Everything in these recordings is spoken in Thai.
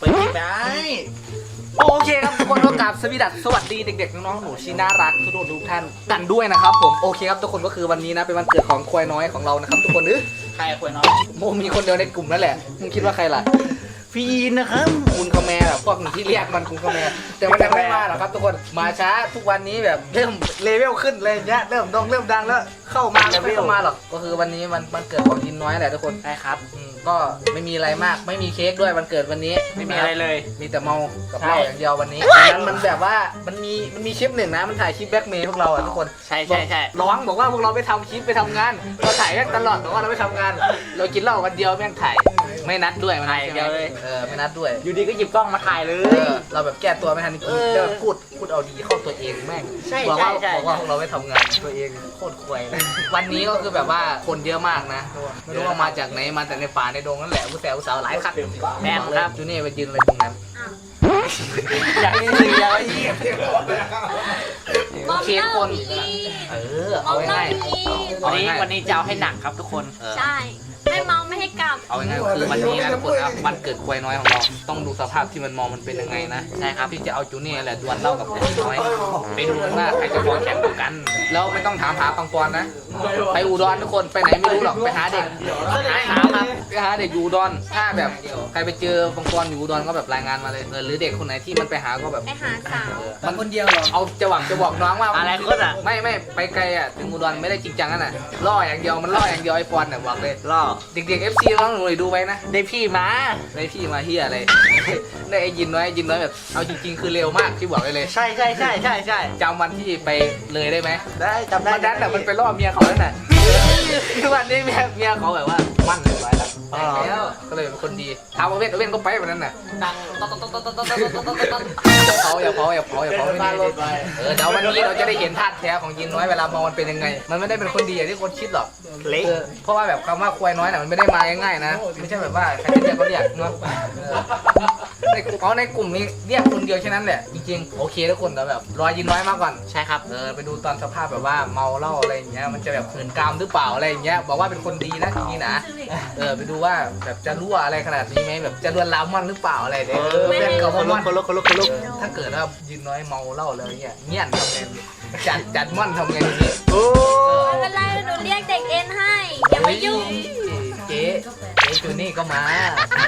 เปิดคลิปได้โอเคครับทุกคนก็กราบสวีดัสสวัสดีเด็กๆน้องๆหนูชีน่ารักทุกคนทุกท่านกันด้วยนะครับผมโอเคครับทุกคนก็คือวันนี้นะเป็นวันเกิดของควายน้อยของเรานะครับทุกคนเออใครควรน้อยโมมีคนเดียวในกลุ่มนั่นแหละมึงคิดว่าใครล่ะ ฟีนนะครับคุณคาแมร์แบบพวกที่เรียกมันคุณคาแมร์แต่มันยังไม่มาหรอกครับทุกคนมาช้าทุกวันนี้แบบเริ่มเลเวลขึ้นเลยเนี้ยเริ่มดองเริ่มดังแล้วเข้ามาไม่ค่อยเข้ามาหรอกก็คือวันนี้มันมันเกิดของยินน้อยแหละทุกคนใช่ครับอืมก็ไม่มีอะไรมากไม่มีเค้กด้วยวันเกิดวันนี้ไม่มีอะไรเลย มีแต่เมากับใช่เหล้าอย่างเดียววันนี้ดังนั้นมันแบบว่ามันมีมันมีคลิปหนึ่งนะมันถ่ายคลิปแบ็กเมย์พวกเราอะทุกคนใช่ใช่ใช่ร้องบอกว่าพวกเราไปทำคลิปไปทำงานเราถ่ายแม่งตลอดบอกว่าเราไปทำงาน เรากินเหล้าวันเดียวแม่งถ่าย ไม่นัดด้วยมันถ่ายอย่างเดียวเลย เออไม่นัดด้วย อยู่ดีก็หยิบกล้องมาถ่ายเลเอย อเราแบบแก้ตัวไม่ทันจริงเออๆจะแบบพูดพูดเอาดีเข้าตัวเองแม่งใช่บอกว่าใช่ใช่ บอกว่าพวกเราไม่ทำงานตัวเองโคตรควยเลย วันนี้ก็คือแบบว่าคนเยอะมากนะไม่รู้ว่ามาจากไหนมาแต่ในป่าในดงนั่นแหละผู้แสวสาวหลายคันแม่นครับ จูเน่ไปยืนอะไรตรงนั้นอยากให้ดีอยากให้ดีโอเคทุกคนเออเอาง่ายๆวัเอานนี้ง่ายวันนี้จะเอาให้หนักครับทุกคนๆเออ ใช่ไม่เมาไม่ ให้กลับ เอาง่ายๆคือวันนี้นะทุกคนนะวันเกิดควายน้อยของเรา ต้องดูสภาพที่มันมองมันเป็นยังไงนะใช่ครับพี่จะเอาจูเน่แหละดวลเล่ากับควายน้อยไปดูกันว่าใครจะฟองแข็งกว่ากัน แล้วไม่ต้องถามหาปังปอนนะ ไปอุดรทุกคนไปไหนไม่รู้หรอกไปหาเด็กหาหาครับไปหาเด็กอยู่อุดรถ้าแบบใครไปเจอปังปอนอยู่อุดรก็แบบรายงานมาเลยเออหรือเด็กคนไหนที่มันไปหาก็แบบ ไปหาสาว มันคนเดียวหรอ เอาจะหวังจะบอกน้องว่าอะไรคนอะ ไม่ไม่ไปไกลอะถึงอุดรไม่ได้จริงจังนั่นน่ะล่ออย่างเดียวมันล่ออย่างเดียวไอปอนน่ะบอกเลยล่อเด็กๆ FC น้องหนูดูไว้นะ ได้พี่มา ได้พี่มาเฮียอะไร ได้ไอ้ยินน้อยไอ้ยินน้อยแบบ เอาจริง ๆ คือเร็วมากที่บอกเลยเลยใช่ใช่ใช่ใช่ใช่จำวันที่ไปเลยได้ไหมได้จำได้วันนั้นน่ะมันไปล่อเมียเขาแล้วน่ะ คือวันนี้เมียเมียเขาแบบว่ามั่นเลยไว้แล้วแล้วก็เลยเป็นคนดีถามว่าเว้นเว้นก็ไปวันนั้นน่ะดังต๊อกต๊อกต๊อกต๊อกต๊อกต๊อกต๊อกต๊อกเผาอย่าเผาอย่าเผาอย่าเผาไม่ดีเออเดี๋ยววันนี้เราจะได้เห็นท่าตุแท้ของยินน้อยเวลามองมันเป็นยังไง มันไม่ได้เป็นคนดีอย่างที่คนคิดหรอกเพราะว่าแบบคำว่าควายน้อยน่ะมันไม่ได้มาง่ายๆนะไม่ใช่แบบว่าใครจะเรียกก็เรียกเนาะ ในกลุ่มเอาในกลุ่มนี้เรียกคนเดียวแค่นั้นแหละ จริงๆ โอเคทุกคนแต่แบบรอยินน้อยมากก่อนใช่ครับเออไปดูตอนสภาพแบบว่าเมาเหล้าอะไรอย่างเงี้ยมันจะแบบหืนกามหรือเปล่าอะไรอย่างเงี้ยบอกว่าเป็นคนดีนะจริงๆนะเออไปดูว่าแบบจะรั่วอะไรขนาดนี้ไหมแบบจะลวนลามมันหรือเปล่าอะไรเด้อเออแฟนเก่าคนมัลุกนคนลุกคนลุกคนลุกถ้าเกิดว่ายินน้อยเมาเหล้าแล้วเนี่ยเงี้ยนทำไงจัดจัดม่อนทำไงทีนี้โอ้ไม่เป็นไรหนูเรียกเด็กเอ็นให้อย่ามายุ่งเจ๊เจ๊ จูนี่ก็มา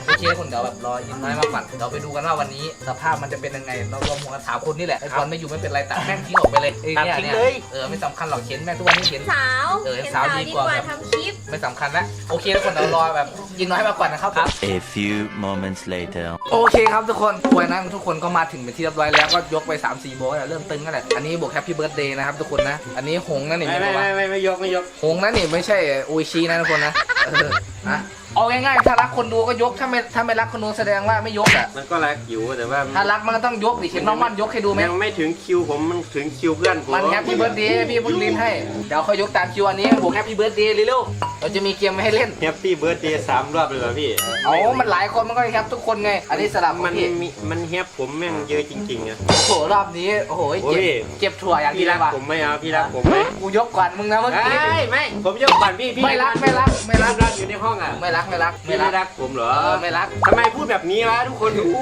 โอเคคนเดี๋ยวแบบรอยินน้อยมาก่อนเดี๋ยวไปดูกันว่าวันนี้ สภาพมันจะเป็นยังไง เรารวมหัวกันสามคนนี่แหละไอ้บอลไม่อยู่ไม่เป็นไรตัดแม่งทิ้งออกไปเลยไอ้เนี่ยเนี่ยเออไม่สำคัญหรอกเข็นแม่งทุกวันนี้เข็น สาวเออเห็นสาวสาวดีดีกกว่าว่าทำคลิป ไม่สำคัญแล้วโอเคทุกคนเดี๋ยวรอแบบยินน้อยมาก่อนนะครับ A few moments later. โอเคครับทุกคนควยนะทุกคนก็มาถึงเป็นที่เรียบร้อยแล้วก็ยกไป3 4โบสเริ่มตึงกันแหละอันนี้บวกแฮปปี้เบิร์ดเดย์นะครับทุกคนนะ อันนี้หงนั่นนี่ไม่ไม่ไม่ใช่ไม่ไม่ไม่ยกไม่ยก หงนั่นนี่ไม่ใช่โออิชินะทุกคนนะเออนะ เอาง่ายๆ ถ้ารักคนดูก็ยก ถ้าไม่ถ้าไม่รักคนดูแสดงว่าไม่ยกอะ มันก็รักอยู่แต่ว่าถ้ารักมันก็ต้องยกดิเห็นน้องมันยกให้ดูไหมยังไม่ถึงคิวผมมันถึงคิวเพื่อนผมมันแฮปปี้เบิร์ดเดย์พี่เพิ่งลินให้ เดี๋ยวเขายกตามคิวอันนี้บวกแฮปปี้เบิร์ดเดย์เร็วๆเราจะมีเกมมาให้เล่น แฮปปี้เบิร์ดเดย์สามรอบเลยเหรอพี่เอามันหลายคนมันก็แฮปทุกคนไง อันนี้สลับมันพี่มีมันแฮปผมแม่งเยอะจริงๆอะโอ้โหรอบนี้โอ้โหเก็บโอ้ยเก็บถั่วอย่างพี่ดีเลรัยกว่ะผมไหมเอาพี่รักผมไหมกูยกก่อนมึงนะเมื่อกี้ไม่ไม่ผมยกก่อนพี่พี่ไม่รักไม่รักไม่รักรักอยู่ในห้องอะไม่รักไม่รักพี่ไม่ไม่รักรักผมเหรอเออไม่รัก ทำไมพูดแบบนี้วะทุกคนรู้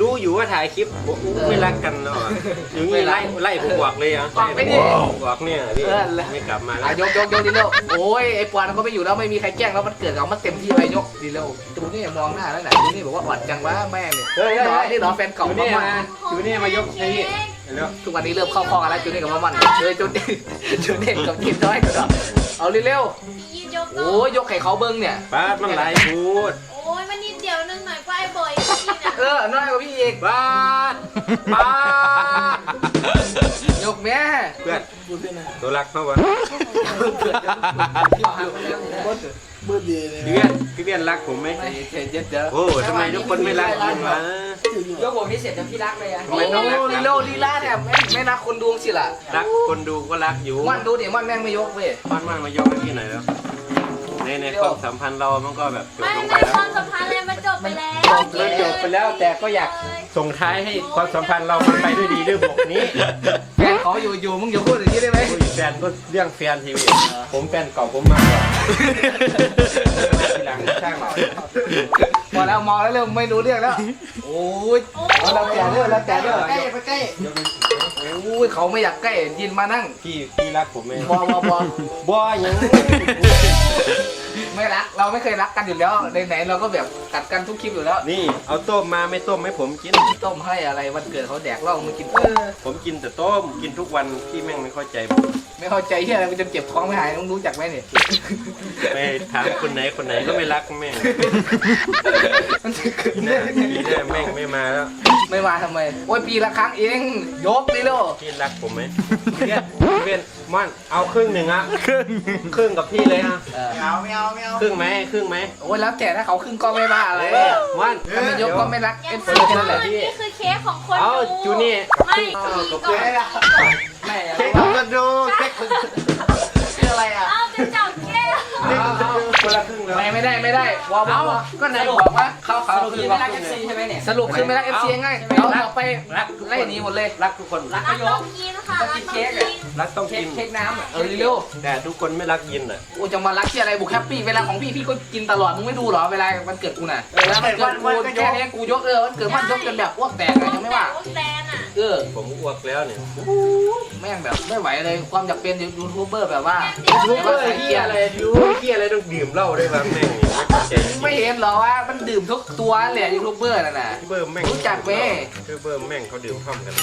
รู้อยู่ว่าถ่ายคลิปบอกอู้ไม่รักกันเนาะอย่างนี้ไล่ไล่ผมบอกเลยอะบอกไม่ดิบอกเนี่ยพี่เออไม่กลับมาแล้อะวยกยกยกดีเร็วโอ้ยไอ้ปอนก็ไม่อยู่แล้วไม่มีใครแจ้งแล้วมันเกิดกับมันเต็มที่เลยยกดีเร็วดูนี่มองหน้าแล้วไหนะดูนี่บอกว่าอ่อนจังวะแม่เนี่ยเฮ้ยนี่เฮ้ยเหรอเฮ้ยนี่เหรอแฟนเก่าอยู่มานี่มันมาอยู่นี่มายกให้พี่เร็วทุกวันนี้เริ่มเข้าข้อกันแล้วจูนี่กับมามันเฮ้ยจูนี่จูนี่กับกินน้อยกันเหรอเอาเร็วยืนยกๆ โต๊โอ้ยยกไข่เขาเบิ้งเนี่ยป้าดมันหลายพูดโอ้ยมันนิดเดียวนึงหน่อยก็ไอ้บอยพี่น่ะเออน้อยกว่าพี่อีกป้าดป้าดยกแม่เพื่อนตัวรักเขาวะพี่เบี้ยนพี่เบี้ยนรักผมไหมไม่เห็นเยอะเยอะโอ้ทำไมทุกคนไม่รักผมวะยกผมนี่เสร็จจนพี่รักเลยอะทำไมต้องรักลีกันโลลีลาเนี่ยไม่ไม่รักคนดูสิล่ะรักคนดูก็รักอยู่มันดูดิมันแม่งไม่ยกเว้ยมันมันมายกให้พี่หน่อยแล้ว ในในความสัมพันธ์เรามันก็แบบจบไม่ลงในไปแล้วความสัมพันธ์เลยมันจบไปแล้วมันจบไปแล้วแต่ก็อยากส่งท้ายให้ความสัมพันธ์เรามันไปด้วยดีด้วยบกนี้แฟนเขาอยู่อยู่มึงอย่าพูดอย่างนี้ได้ไหมโอ้ยแฟนก็เรื่องแฟนทีวีผมแฟนเก่าผมมากกว่าทีหลังช่างพอแล้วมองแล้วเริ่มไม่รู้เรื่องแล้ว โอ้ยเอาแล้วแต่เรื่องแล้วแต่เรื่องใกล้ไปใกล้โอ้ยเขาไม่อยากใกล้ยินมานั่งพี่พี่รักผมไหมบอบอบอบ่ยัง ไม่รัก เราไม่เคยรักกันอยู่แล้วไหนๆเราก็แบบกัดกันทุกคลิปอยู่แล้วนี่เอาต้มมาไม่ต้มให้ผมกินต้มให้อะไรวันเกิดเขาแดกเหล้ามึงกินเออผมกินแต่ต้มกินทุกวันพี่แม่งไม่เข้าใจผมไม่เข้าใจที่อะไรมันจะเจ็บท้องไม่หายต้องรู้จักไหมเนี่ยไปถามคนไหนคนไหนก็ไม่รักแม่งมันจะเกิดปีหน้าปีหน้าแม่งไม่มาแล้ว ไม่มาทำไม โอ้ยปีละครั้งเอง ยกนี่โลพี่รักผมไหมเนี่ยเวียนม่อนเอาครึ่งหนึ่งอะครึ่งครึ่งกับพี่เลยอะเออไม่เอาไม่เอาไม่เอาครึ่งไหมครึ่งไหมโอ้ยแล้วแต่ถ้าเขาครึ่งก็ไม่ว่าอะไรม่อน ถ้าไม่ยกก็ไม่รักยัเอ็งนไงซีแค่นั้นแหละนี่คือเค้กของคนเอาดูจูนี่ไม่คือก่อนแม่เค้กของกระดูก ไม่ไม่ได้ไม่ได้วอลเอาก็ไหนบอกว่าเขาเขาสรุปคืคืออว่าไม่รักเอฟซีใช่ไหมเนี่ยสรุปคือไม่รักเอฟซีง่ายเอาเราต่อไปไล่หนีหมดเลยรักทุกคนรัก ต้องกินค่ะรักต้องกินรักต้องเค้กิกน เค้กน้ำอะเออเร็วแต่ทุกคนไม่รักยินอะ ๆกูจะมารักที่อะไรบุกแฮปปี้เวลาของพี่พี่ก็กินตลอดมึงไม่ดูเหรอเวลาวันเกิดกูน่ะเวลาวันเกิดกูแค่นี้กูยกเออวันเกิดมันยกจนแบบอ้วกแตกเลยยังไม่ว่า แตนอะ เออ ผมอ้วกแล้วเนี่ย แม่งแบบไม่ไหวเลยความอยากเป็นยูทูบเบอร์แบบว่ารู้เบอร์ที่อะไรรู้ที่อะไรต้องดื่มเหล้าได้บ้างแม่งนี่ไม่ เข้าใจไม่เห็นเหรอว่ามันดื่มทุกตัวแหละยูทูบเบอร์น่ะนะ เบอร์แม่งรู้จักไหม คือเบอร์แม่งเขาดื่มท่อมกัน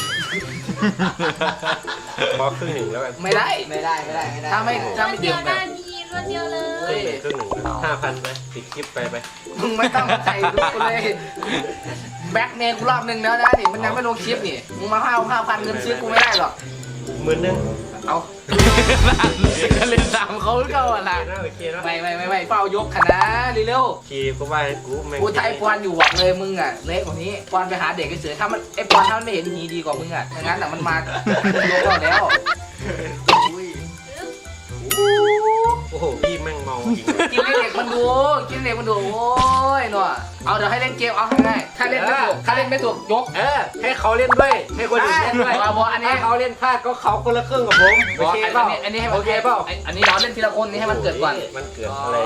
พอครึ่งหนึ่งแล้วกันไม่ได้ไม่ได้ไม่ได้ไม่ได้ถ้าไม่ถ้าไม่เดีดื่ยวมแบได้บพี่รวดเดียวเลครึ่ยงหนึ่งครึ่งหนึ่งห้าพันไปติดคลิปไปไปมึงไม่ต้องใส่รูปกูเลย แบ็คเมย์กูรอบนึงแล้วนะนี่มันยังไม่ลงคลิปนี่ มึงมาห้าห้าพันเงินซื้อกูไม่ได้หรอกหมื่นหนึ่ง เอา ก็เล่นตามเขาก็อะนะโอเคนะโอเคนะไม่ไม่ไม่ไม่เฝ้ายกคณะเร็วขี่ก็ว่าให้กูแม่งๆกูไทยปอนอยู่บอกเลยมึงอะเละกว่านี้ปอนไปหาเด็กเฉยๆถ้ามันไอปอนถ้ามันไม่เห็นหีดีกว่ามึงอะอย่างนั้นอะมันมา ยกเราแล้วโอ้โหพี่แม่งเมาจริงกินเด็กมันดู กินเด็กมันดู โอ้ยหน่อยเอาเดี๋ยวให้เล่นเกมเอาง่ายๆถ้าเล่นไม่ถูกถ้าเล่นไม่ถูกยก เออให้เขาเล่นด้วยให้คนอื่นเล่นด้วยเอาบอกอันนี้ ถ้าเขาเล่นพลาดก็เขาคนละครึ่งกับผมบโออกเคอันเปล่านี้อันนี้ให้มันโอเคเปล่าอันนี้เราเล่นทีละคนนี่ให้มันเกิดก่อนมันเกิดอะไร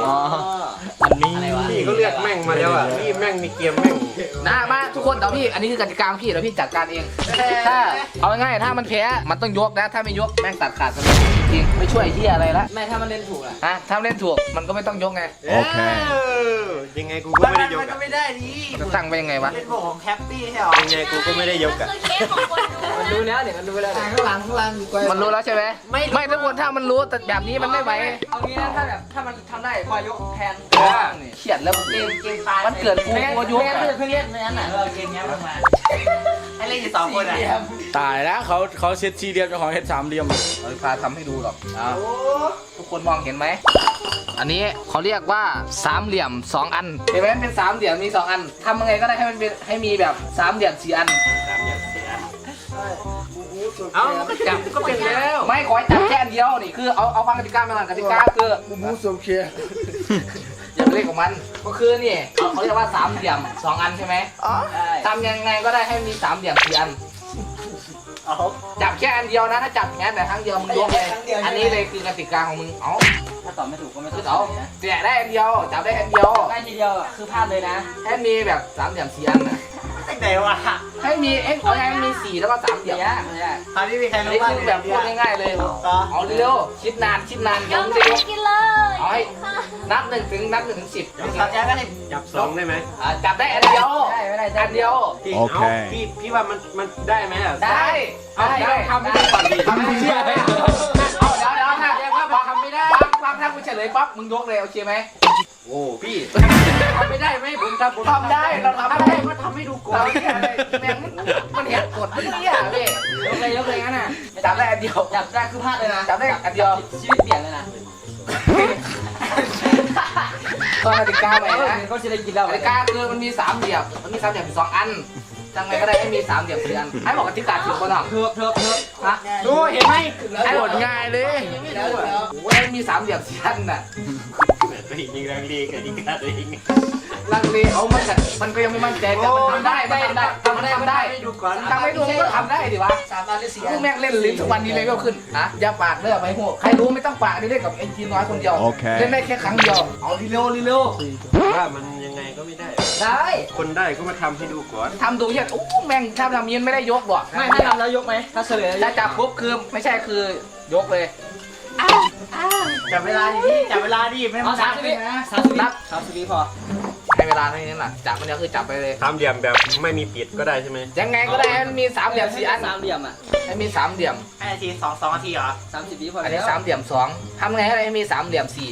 อันนี้อะไรวะพี่เขาเรียกแม่งมาแล้วอะพี่แม่งมีเกมแม่งนะมาทุกคนเดี๋ยวพี่อันนี้คือกติกาของพี่เดี๋ยวพี่จัดการเองถ้าเอาง่ายๆถ้ามันแพ้มันต้องยกนะ ถ้าไม่ยกแม่งตัดขาดกันเลยจริงไม่ช่วยที่อะไรละแม่ถ้ามันเล่นถูกอะฮะถ้าเล่นถูกมันก็ไม่ต้องยกไงโอเค ยังไงกูก็ไม่ได้ยกมันก็อะไม่ได้ดิจะตั้งไปยังไงวะเล่นบอกของแฮปปี้ใช่หรอยังไงกูก็ไม่ได้ยกอะคือเค้กของคนดูมันนะดูแล้วเนี่ยมันดูแล้วข้างหลังข้างหลังดีกว่ามันรู้แล้วใช่ไหมไม่ทุกคนถ้ามันรู้แต่แบบนี้มันไม่ไหวเอางี้นะถ้าแบบถ้ามันทำได้พอยกแทนเขียนแล้วเกมเกมตายมันเกิดกูกูยกเล่นอะเพื่อนเล่นนั้นอะเออเกมนี้มันมา ให้เล่นอยู่สองคนอะตายแล้วเขาเขาเซตสี่เหลี่ยมเจ้าของเซตสามเหลี่ยมเราพาทำให้ดูหรอกอ่าทุกคนมองเห็นไหม อันนี้เขาเรียกว่าสามเหลี่ยมสองอัน เห็นไหมเป็นสามเหลี่ยมมีสองอันทำยังไงก็ได้ให้มันเป็นให้มีแบบสามเหลี่ยมสี่อัน เอาก็จับก็เป็นแล้ว ไม่ขอให้จับแค่อันเดียวนี่คือเอาเอาฟังกติกามาก่อนกติกาคือ บูบูสมเคีย อย่าไปเล่นกับมัน ก็คือนี่เขาเขาเรียกว่าสามเหลี่ยมสองอันใช่ไหมใช่ทำยังไงก็ได้ให้มีสามเหลี่ยมสี่อัน เอาจับแค่อันเดียวนะถ้าจับแค่แต่ครั้งเดียวมึงยกเลย อันนี้เลยคือกติกาของมึงเอาถ้าตอบไม่ถูกก็ไม่คืต้อองเอาเสียได้อันเดียวจับได้อันเดียวได้ทีเดียวอะคือพลาดเลยนะให้มีแบบสามเหลี่ยมสี่อันนะ ตั้งแต่วะให้มีเอ็กเอาให้มันมีสี่แล้วก็สามเหลี่ยมเนี่ยเนี่ยคราวนี้มีใครอันรู้นี้บ้างคือแบบพูดง่ายๆเลยเอาเร็วๆคิดนานคิดนานยเดี๋ยวกมึงไปจะยกกินเลยเอาให้นับหนึ่งถึงนับหนึ่งถึงสิบสัญญาก็ได้จับสองได้ไหมอ่าจับได้อันเดียวได้ไม่ได้อันเดียว พี่โอเคาพี่พี่ว่ามันมันได้ไหมอะได้เอาได้ทำไม่ได้ก่อนดิทำไม่เชื่อเลยเอาเดี๋ยวเดี๋ยวถ้าแยกว่าพอทำไม่ได้ปั๊บปั๊บถ้ากูเฉลยปั๊บมึงยกเลยโอเคไหม โอ้พี่ทำไม่ได้ไหมผมทำผมทำได้เราทำทำได้ได้ก็ทำให้ดูก่อเรานเนี่ยอะไรแม่งมันมันเห็นกดมันเนี่ยเว้ยยกเลยยกเลยงั้นน่ะจับได้อันเดียวจับได้คือพลาดเลยนะจับได้อันเดียวชีวิตเปลี่ยนเลยนะตอนกติกาใหม่นะเขาจะได้กินแล้วกติกาคือมันมีสามเหลี่ยมมันมีสามเหลี่ยมอยู่สองอันทำไงก็ได้ให้มีสามเหลี่ยมสี่อันให้บอกกติกาถูกป่ะน้องเทิบเทิบเทิบฮะดูเห็นไหมให้บอกง่ายเลยโอ้ยมีสามเหลี่ยมสี่อันน่ะ ตัวเองยิงแรงดีกับยิงกาตัวเองลังเลเอามันกัมันก็ยังไม่มั่นใจแต่มันทำได้มันทำได้ทำได้ทำได้ให้ดูก่อนทำให้ดูมันก็ทำได้ดิวะสามตอนหรือสี่กูแม่งเล่นลิ้นทุกวันนี้เลเวลขึ้นนะอย่าปากเด้อไปหัวใครรู้ไม่ต้องปากนี่เล่นกับไอ้จีน้อยคนเดียวโอเคเล่นได้แค่ครั้งเดียวเอาเร็วเร็วว่ามันยังไงก็ไม่ได้ได้คนได้ก็มาทำให้ดูก่อนทำดูเหี้ยโอ้แม่งถ้าทำยันไม่ได้ยกบ่ไม่ถ้าทำแล้วยกไหมถ้าเฉลยแล้วยถ้ากจับปุ๊บคือไม่ใช่คือยกเลย จับเวลาดิพี่จับเวลาดิไม่ต้องสามสิบวิสามสิบวินับสามสิบวิพอ ให้เวลาเท่านี้น่ะจับมันก็คือจับไปเลยทำเหลี่ยมแบบไม่มีปิดก็ได้ใช่ไหมยังไงก็ได้ให้มันมีสามเหลี่ยมสี่อันสามเหลี่ยมอะให้มีสามเหลี่ยมห้านาทีสองสองนาทีเหรอสามสิบวิพออันแล้นี้วสามเหลี่ยมสองทำไงก็ได้ให้มีสามเหลี่ยมสี่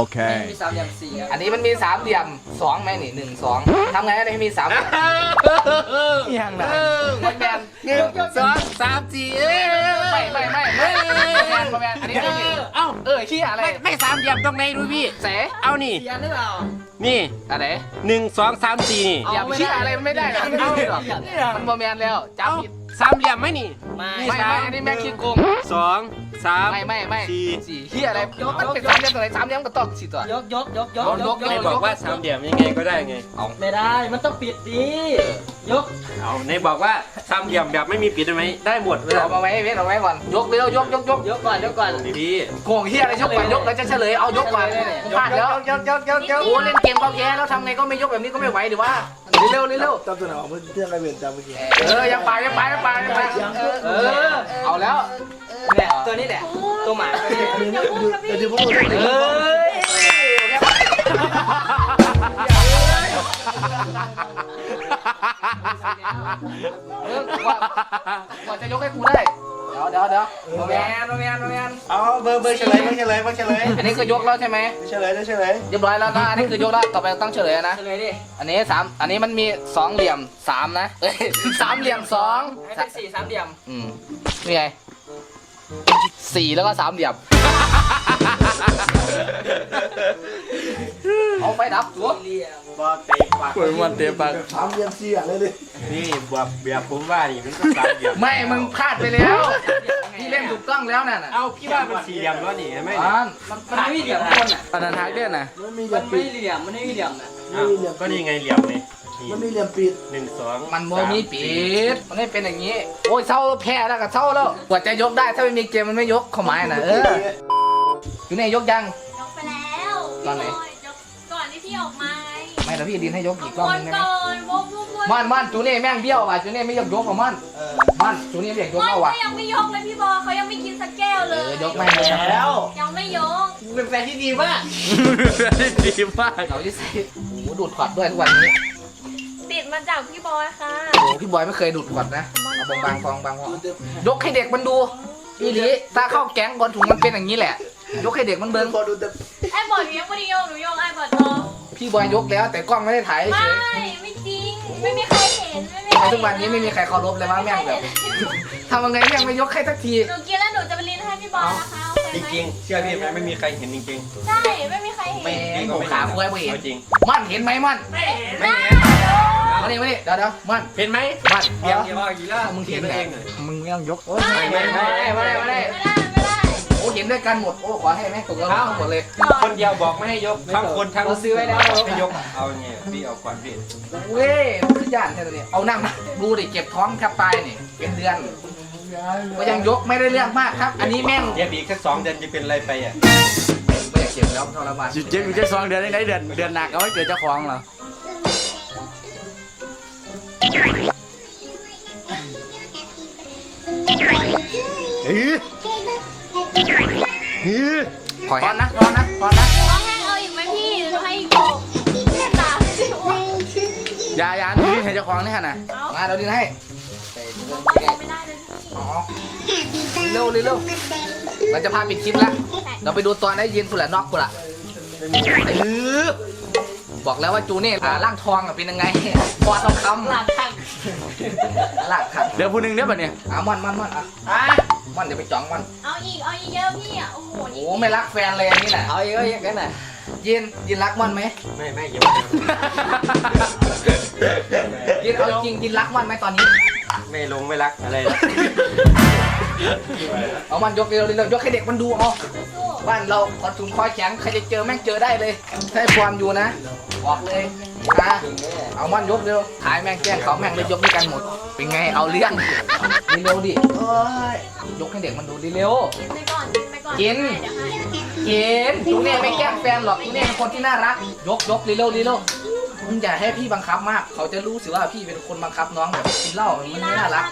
Okay. มีสามเหลี่ยมสี่อะอันนี้มันมีสามเหลี่ยมสองไหมนี่หนึ่งสองทำไงก็ได้ให้มีสามเหลี่ยมยังนะมันแมนหนึ่งสองสามสี่เอ้ยไม่ไม่ไม่ไม่แมนแมนอันนี้ไม่ผิดเอ้าเออขี้ยอะไรไม่ไม่สามเหลี่ยมตรงไหนดูพี่ เสเอานี่สี่อันหรือเปล่า นี่อะไรหนึ่งสองสามสี่นี่อย่าไปขี้ยอะไรมันไม่ได้หรอกมันไม่ได้หรอกมันโมแมนแล้วจับเอ้าผิด สามเหลี่ยมไหมนี่ไม่ไม่ไม่อันนี้แม่งขี้โกงสองสามไม่ไม่ไม่สี่สี่ขี้ยอะไรมันเป็นสามเหลี่ยมตัวไหนสามเหลี่ยมก็ต้องสี่ตัวยกยกยกยกเอายกไหนบอกว่าสามเหลี่ยมยังไงก็ได้ไงไม่ได้มันต้องปิดดิยกเอาไหนบอกว่าสามเหลี่ยมแบบไม่มีปิดได้ไหมได้หมดเวลาเอามาไว้เว้นเอาไว้ก่อนยกเร็วยกยกยกยกก่อนยกก่อนดีพี่โกงเฮียอะไรยกก่อนยกแล้วจะเฉลยเอายกก่อนพลาดแล้วยกยกยกยกโอ้เล่นเกมก็แพ้แล้วทำไงก็ไม่ยกแบบนี้ก็ไม่ไหวดิว่า เร็วเร็วเร็วจำตัวหนาวเพื่อนเรื่องอะไรเวียนจำเมื่อกี้เออยังไปยังไปยังไปยังไปเออเอาแล้วนี่แหละตัวนี้แหละตัวหมาตัวนี้อย่าพูดนะพี่เดี๋ยวพูดเรื่องเอ้ยเออกว่ากว่าจะยกให้กูได้ เดี๋ยวเดี๋ยวเดี๋ยวโมแมนโมแมนโมแมนเอาเบอร์เบอร์เฉลยเบอร์เฉลยเบอร์เฉลยอันนี้คือยกแล้วใช่ไหมเฉลยได้เฉลยเรียบร้อยแล้วนะอันนี้คือยกแล้วต่อไปต้องเฉลยนะ เฉลยดิ อันนี้สามอันนี้มันมีสองเหลี่ยมสามนะเอ้ยสามเหลี่ยมสองให้เป็นสี่สามเหลี่ยม อืมนี่ไงสี่แล้วก็สามเหลี่ยม เอาไฟดับตัวเหลี่ยมบอเตะปากป่วยมันเตะปากถามเรียนเสียเลยดินี่แบบแบบผมว่านี่มันก็สามเหลี่ยมไม่มึงพลาดไปแล้วพี่เล่นถูกต้องแล้วนั่นน่ะเอาพี่ว่ามันสี่เหลี่ยมแล้วนี่เห็นไหมอ่ามันมันไม่มีเหลี่ยมคนอะอันนั้นท้ายเล่นนะมันมีเหลี่มัยนมไม่ปิดเหลี่ยมมันไม่มีเหลี่ยมนะอ้าวก็นี่ไงเหลี่ยมไงนี่มันมีเหลี่ยมปิดหนึ่งสองมันโมมีปิด มันไม่เป็นอย่างนี้ โอ้ยเศร้าแพ้แล้วก็เศร้าแล้วกว่าจะยกได้ถ้าไม่มีเกมมันไม่ยกเข้าหมายนะเออ อยู่นี่ยกยัง ยกไปแล้วตอนไหนยกก่อนที่พี่ออกมาไงไม่แล้วพี่ดินให้ยกเอาอีกวรอบนนึงได้ไหมก่อนวนวนวนมันมันจูเน่แม่งเบี้ยวว่ะจูเน่ไม่ยกยกกับมันมันจูเน่ไม่อยากยกมันเอาก็ว่ะยังไม่ยกเลยพี่บอลเขายังไม่กินสักแก้วเลเอยอยกไม่เลยแล้วยังไม่ยกเป็นแฟนที่ดีมากดีมากเราที่ใส่โอ้โหดูดขวดด้วยทุกวันนี้ติดมาจากพี่บอยค่ะโอ้โหพี่บอยไม่เคยดูดขวดนะเอาบางบางฟองบางฟองยกให้เด็กมันดูอีหลีถ้าเข้าแก๊งบอลถุงมันเป็นอย่างนี้แหละ ยกให้เด็กมันเบิ้งพอดูแต่ไอ้บอลหนูยังไม่ได้ยกหนูยกไอ้บอลรอพี่บอยยกแล้ว แต่กล้องไม่ได้ถ่ายไม่เฉยไม่จริง ไม่มีใครเห็นไม่มีทำใคไมรทุกวันนี้ไม่มีใครเคารพเลยมั้งแม่งแบบทำยังไงแม่งไม่ยกให้สักที หนูกินแล้วหนูจะไปลินให้พี่บอลนะคะโอเคจไหมริงๆ เชื่อพี่ไหมไม่มีใครเห็นจริงใช่ไม่มีใครแม่เห็นงหมูขาคุ้ยไม่เห็นเอาจริง มันเห็นไหมมันไม่เห็นนะมาดิมาดิเดี๋ยวเดี๋ยวมันเห็นไหมมันเดี๋ยวเดี๋ยวเอาอีกแล้วมึงเห็นตัวไงเองเลยมึงไม่ต้องยกไม่ไม่ไม่มาได้มาได้มาได้ไม่ได้ไม่ได้โอ้ เห็นด้วยกันหมดโอ้ขอให้ไหมตกลงทั้งหมดเลยคนเดียวบอกไม่ให้ยกทั้งคนทั้งเราซื้อไว้แล้วให้ยกเอาไงพี่เอาก่อนพี่เว้ยมันคือย่านแค่ตัวนี้เอานั่งดูดิเก็บท้องแทบตายนี่เป็นเดือนก็ยังยกไม่ได้เรื่องมากครับ อันนี้แม่งเดี๋ยวอีกสักสองเดือนจะเป็นอะไรไปอะไม่อยากเก็บแล้วทรมานจุดเจ็บอยู่แค่สองเดือนได้เดือนเดือนหนักเอาไว้เกิดเจ้าของเหรอเฮ้ย เฮ้ยขอพอนนะพอนนะพอนนะน้องแห้งเอาอีกไหมพี่หนูให้อีกโกตามสิวะยายาหนูนี่ให้เจ้าของนี่ฮะน่ะเอามาเราดึงให้ไม่ได้เลยอ๋อเร็วเร็วเร็วเราจะพาปิดคลิปแล้วเราไปดูตอนได้ยินคุณละนอกคุณละเออบอกแล้วว่าจูเน่อ่าร่างทองอะเป็นยังไงพอทองคำหลังข้างหลักครับเดี๋ยวผู้หนึ่งเดี๋ยวแบบเนี้ยอะมันมันมันอะ อะ มันเดี๋ยวไปจ้องมัน เอาอีก เอาอีกเยอะพี่อะ โอ้โหโอ้ไม่รักแฟนเลยอันนี้แหละเอาอีกเอาอีกกันหน่อยยินยินรักมันไหม ไม่ไม่อย่ามายินเอาจริงยินรักมันไหมตอนนี้ ไม่ลงไม่รักอะไรนะเอามันยกเร็วเร็วยกให้เด็กมันดูเอาสู้บ้านเราขอถุงคอยแข็งใครจะเจอแม่งเจอได้เลยถ้าไอ้ความอยู่นะบอกเลยๆ อะเอามันยกเร็วถ่ายแม่งแกล้งเขาแม่งเลยยกด้วยกันหมด เป็นไงเอาเรื่องเร็วๆดิโอ้ยยกให้เด็กมันดูดิเร็ว กินไปก่อน กินไปก่อนกิน เดี๋ยวให้เกมจูเน่ไม่แกล้งแฟนหรอกจูเน่เป็นคนที่น่ารัก ยกยกเร็วๆเร็วๆมึงอย่าให้พี่บังคับมาก เขาจะรู้สึกว่าพี่เป็นคนบังคับน้องแบบกินเหล้ามันไม่น่ารัก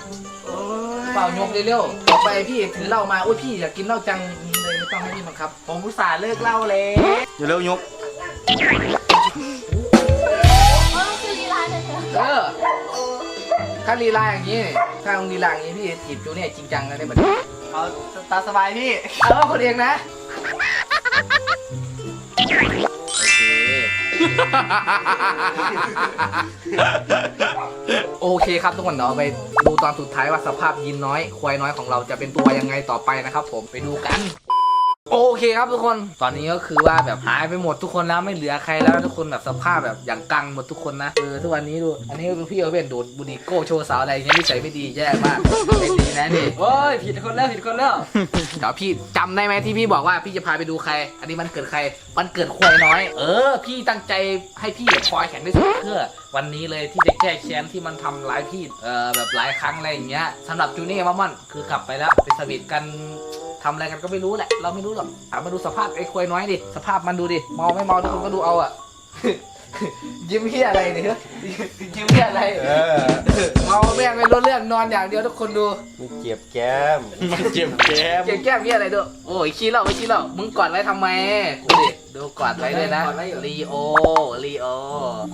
โอ้ยเปล่ายกเร็วๆต่อไปพี่ถือเหล้ามาอุ้ยพี่อยากกินเหล้าจังนี่เลยไม่ต้องให้พี่บังคับ ผมอุตส่าห์เลิกเหล่าเลยอย่าเร็วยก เฉยเออถ้าลีลาอย่างนี้ถ้ามึงลีลาอย่างนี้พี่จีบจูเนี่ยจริงจังนะเนี่ยแบบนี้เอาตามสบายพี่ เออคนเองนะโอเคโอเคครับทุกคนเดี๋ยวเราไปดูตอนสุดท้ายว่าสภาพยินน้อย ควายน้อยของเราจะเป็นตัวยังไงต่อไปนะครับผมไปดูกัน โอเคครับทุกคนตอนนี้ก็คือว่าแบบหายไปหมดทุกคนแล้วไม่เหลือใครแล้วทุกคนแบบสภาพแบบอย่างกังหมดทุกคนนะเออทุกวันนี้ดูอันนี้ก็คือพี่เอาเป็นดูดบุหรี่โก้โชว์สาวอะไรเงี้ยนิสัยไม่ดีแย่มากไม่ดีนะนี่โอ้ยผิดคนแล้วผิดคนแล้วเดี๋ยวพี่จำได้ไหมที่พี่บอกว่าพี่จะพาไปดูใคร อันนี้มันเกิดใครมันเกิดควายน้อย เออ พี่ตั้งใจให้พี่คอยแข็งที่สุดเพื่อ วันนี้เลยที่จะแก้แค้นที่มันทำร้ายพี่เออแบบหลายครั้งอะไรอย่างเงี้ยสำหรับจูเน่มามันคือกลับไปแล้วไปสวีทกัน ทำอะไรกันก็ไม่รู้แหละ เราไม่รู้หรอกถามมาดูสภาพไอ้ควายน้อยดิ สภาพมันดูดิเมาไม่เมาทุกคนก็ดูเอาอะยิ้มเฮียอะไรเนี่ยยิ้มเฮียอะไรเมาแม่งไม่รู้เรื่องนอนอย่างเดียวทุกคนดู มันเจ็บแก้ม มันเจ็บแก้มเกมแก้มนี่อะไรด้วย โอ้ยขี้เหล่าไม่ขี้เหล่ามึงกอดไว้ทำไมดูดิดูกอดไว้เลยนะลีโอลีโอ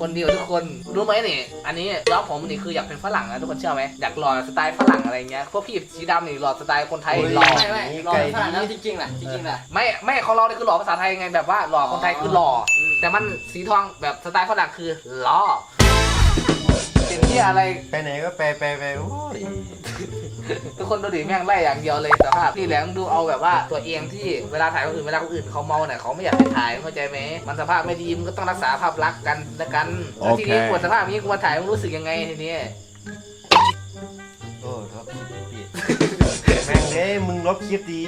คนเดียวทุกคนรู้ไหมนี่อันนี้ย้อมผมนี่คืออยากเป็นฝรั่งนะทุกคนเชื่อไหมอยากหล่อสไตล์ฝรั่งอะไรเงี้ยพวกพี่สีดำนี่หล่อสไตล์คนไทยหล่อ ไม่ไม่รอขนาดนั้นจริงๆนะจริงๆนะไม่ไม่ของเราเนี่ยคือหล่อภาษาไทยไงแบบว่าหล่อคนไทยคือหล่ออแต่มันสีทองแบบสไตล์ฝรั่งคือหล่อเป็นที่อะไรไปไหนก็ไปไปไปโอ้ย ทุกคนดูดิแม่งไล่อย่างเดียวเลยสภาพนี่แหละมึงดูเอาแบบว่าตัวเองที่เวลาถ่ายคนอื่นเวลาคนอื่นเขาเมาเนี่ยเขาไม่อยากให้ถ่ายเข้าใจไหมมันสภาพไม่ดีมึงก็ต้องรักษาภาพลักษณ์กันละกันแล้วทีนี้โอเคปวดสภาพอย่างนี้กูมาถ่ายมึงรู้สึกยังไงทีนี้ โอ้ลบคลิป ดิแม่งเด้มึงลบคลิปดี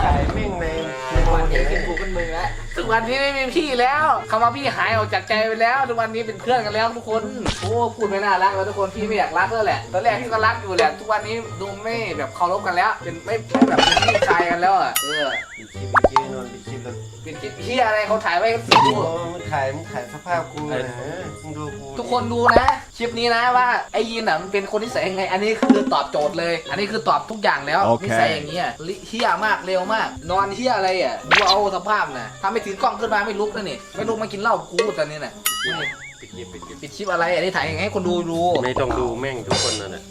ใส่แม่งในในวันนี้เป็นกูเป็นมึงแล้วทุกวันนี้ไม่มีพี่แล้วคำว่าพี่หายออกจากใจไปแล้วทุกวันนี้เป็นเพื่อนกันแล้วทุกคนโอ้พูดไม่น่ารักแล้วทุกคนพี่ไม่อยากรักแล้วแหละตอนแรกพี่ก็รักอยู่แหละทุกวันนี้ดูไม่แบบเคารพกันแล้ว เป็นไม่ไม่แบบเป็นพี่ชายกันแล้วอะเออปิดคลิปปิดคลิปนอนปิดคลิปแล้ว เป็นคลิปเฮียอะไรเขาถ่ายไว้ให้ดูโอ้มึงถ่ายมึงถ่ายสภาพกูนะมึงดูกูทุกคนดูนะ คลิปนี้นะว่าไอ้ยีนอะมันเป็นคนนิสัยยังไง อันนี้คือตอบโจทย์เลย อันนี้คือตอบทุกอย่างแล้วโอเคนิสัยอย่างนี้อะลิเฮียมากเร็วมาก นอนเฮียอะไรอะดูเอาสภาพนะถ้าไม่ถือกล้องขึ้นมาไม่ลุกนะนี่ไม่ลุกมากินเหล้ากูตอนนี้น่ะนี่ปิดคลิปปิดคลิปปิดคลิปอะไรอันนี้ถ่ายยังไงให้คนดูดูไม่ต้องดูแม่งทุกคนนั่นแหละ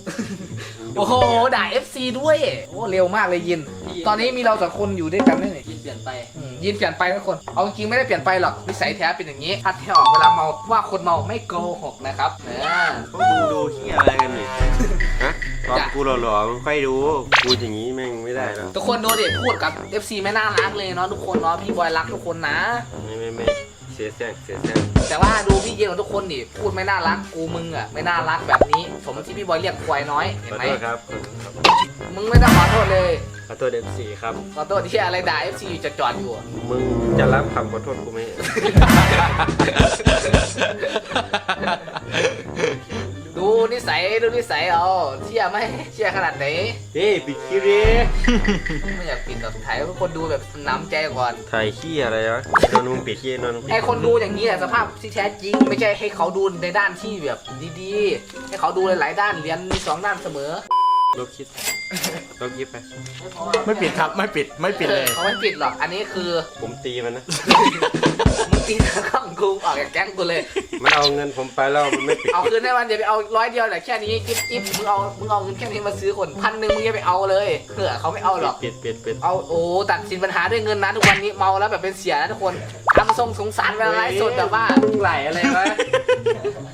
โอ้โหด่า FC ด้วย โอ้เร็วมากเลยยิน ตอนนี้มีเราสองคนอยู่ด้วยกันนี่นี่ยินเปลี่ยนไป อืมยินเปลี่ยนไปทุกคน เอาจริงๆไม่ได้เปลี่ยนไปหรอกนิสัยแท้เป็นอย่างนี้ถ้าแท้ออกเวลาเมาว่าคนเมาไม่โกหกนะครับเออ พวกมึงดูเฮียอะไรกันนี่ฮะตอนกูหล่อๆมึงค่อยดูกูอย่างนี้แม่งไม่ได้แล้วทุกคนดูดิพูดกับ FC ไม่น่ารักเลยเนาะทุกคนเนาะพี่บอยรักทุกคนนะ ไม่ไม่ไม่เสียแซงเสียแซง แต่ว่าดูพี่เย็นของทุกคนดิพูดไม่น่ารักกูมึงอะไม่น่ารักแบบนี้สมที่พี่บอยเรียกควายน้อยเห็นขอไหมโทษครับมึงไม่ต้องขอโทษเลยขอโทษเอฟซีครับ ขอโทษที่อะไรด่า FC อยู่จะจอดอยู่อะมึงจะรับคำขอโทษกูไหมดู นิสัยดูนิสัยเอาเชื่อไหมเชื่อขนาดไหนเฮ้ยปิดคลิปดิไม่อยากปิดกับถ่ายให้คนดูแบบหน้ำใจก่อน ถ่ายขี้อะไรวะนอนมึงปิดขี้นอนมึงปิดให้คนดูอย่างนี้แหละสภาพที่แท้จริง ไม่ใช่ให้เขาดูในด้านที่แบบดีๆ ให้เขาดูหลายๆด้านเรียนมีสองด้านเสมอ ลบคลิป ลบคลิปไป ไม่ปิดครับไม่ปิดไม่ปิดเลย เขาไม่ปิดหรอก อันนี้คือ ผมตีมันนะ มึงตีทางข้างกูออกจากแก๊งกูเลย มันเอาเงินผมไปแล้วมันไม่ปิด เอาคืนได้วันเดี๋ยวไปเอาร้อยเดียวแต่แค่นี้จิ๊บจิ๊บมึงเอามึงเอาเงินแค่นี้มาซื้อคนพันหนึ่งมึงอย่าไปเอาเลยเผื่อเขาไม่เอาหรอก ปิดปิดปิดเอาโอ้ตัดสินปัญหาด้วยเงินนะทุกวันนี้เมาแล้วแบบเป็นเสียนะทุกคนทำทรงสงสารเวลาไลฟ์สดแบบว่าไหลอะไรวะ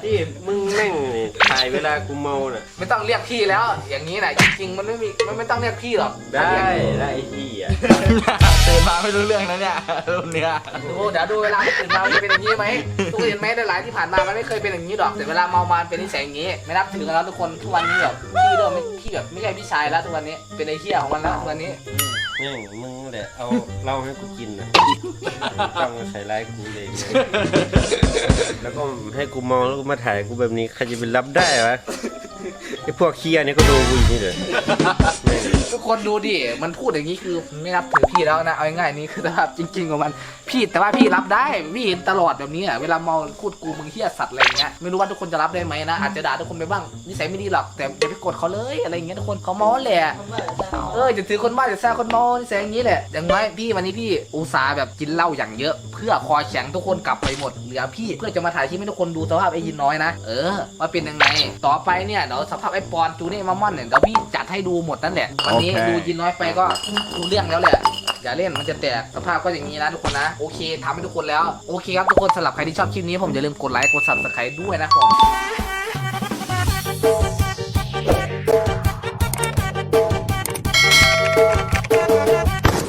ที่มึงแม่งนี่ถ่ายเวลากูเมาน่ะไม่ต้องเรียกพี่แล้ว อย่างนี้นะจริงๆมันไม่มีมันไม่ต้องเรียกพี่หรอกได้ได้ไอ้ที่อะตื่นมาไม่รู้เรื่องนะเนี่ยรุ่นเนี้ยดูเดี๋ยวดูเวลาตื่นมามันจะเป็นอย่างนี้ไหมทุกคนเห็นไหมหลายๆที่ผ่านมามันไม่เคยเป็นอย่างนี้หรอกแต่เวลาเมามาเป็นนิสัยอย่างนี้ ไม่นับถือกันแล้วทุกคนทุกวันนี้แบบพี่เริ่มไม่พี่แบบไม่ใช่พี่ชายแล้วทุกวันนี้เป็นไอ้เหี้ยของมันแล้วทุกวันนี้อืมนี่มึงแหละเอาเหล้าให้กูกินนะต้องมาใส่ร้ายกูเลยเนี่ยแล้วก็ให้กูเมองแล้วก็มาถ่ายกูแบบนี้ใครจะไปรับได้วะ ไอ้พวกเคียนี่ก็ดูกูอยู่นี่เลย ทุกคนดูดิ มันพูดอย่างนี้คือไม่นับถือพี่แล้วนะ เอาง่ายๆนี่คือสภาพจริง ๆ ของมัน พี่แต่ว่าพี่รับได้พี่เห็นตลอดแบบนี้อะเวลาเมาพูดกูมึงเฮี้ยสัตว์อะไรอย่างเงี้ย ไม่รู้ว่าทุกคนจะรับได้ไหมนะ อาจจะด่าทุกคนไปบ้าง นิสัยไม่ดีหรอก แต่อย่าไปกดเขาเลยอะไรอย่างเงี้ยทุกคนเขาเมาแหละ เออจะถือคนบ้าจะแซ่คนเมานิสัยอย่างนี้แหละ อย่างน้อยพี่วันนี้พี่อุตส่าห์แบบกินเหล้าอย่างเยอะ เพื่อคอแข็งทุกคนกลับไปหมดเหลือพี่เพื่อจะมาถ่ายคลิปให้ทุกคนดูสภาพไอ้ยินน้อยนะ เออว่าเป็นยังไง ต่อไปเนี่ยเดี๋ยวสภาพไอ้ปอนจูนี่มามอนเนี่ยเดี๋ยวพี่จัดให้ดูหมดนั่นแหละวันนี้โอเค ดูยินน้อยไปก็รู้เรื่องแล้วแหละอย่าเล่นมันจะแตกสภาพก็อย่างนี้นะทุกคนนะ โอเคทำให้ทุกคนแล้ว โอเคครับทุกคนสำหรับใครที่ชอบคลิปนี้ผมอย่าลืมกดไลค์กด subscribe ด้วยนะครับผม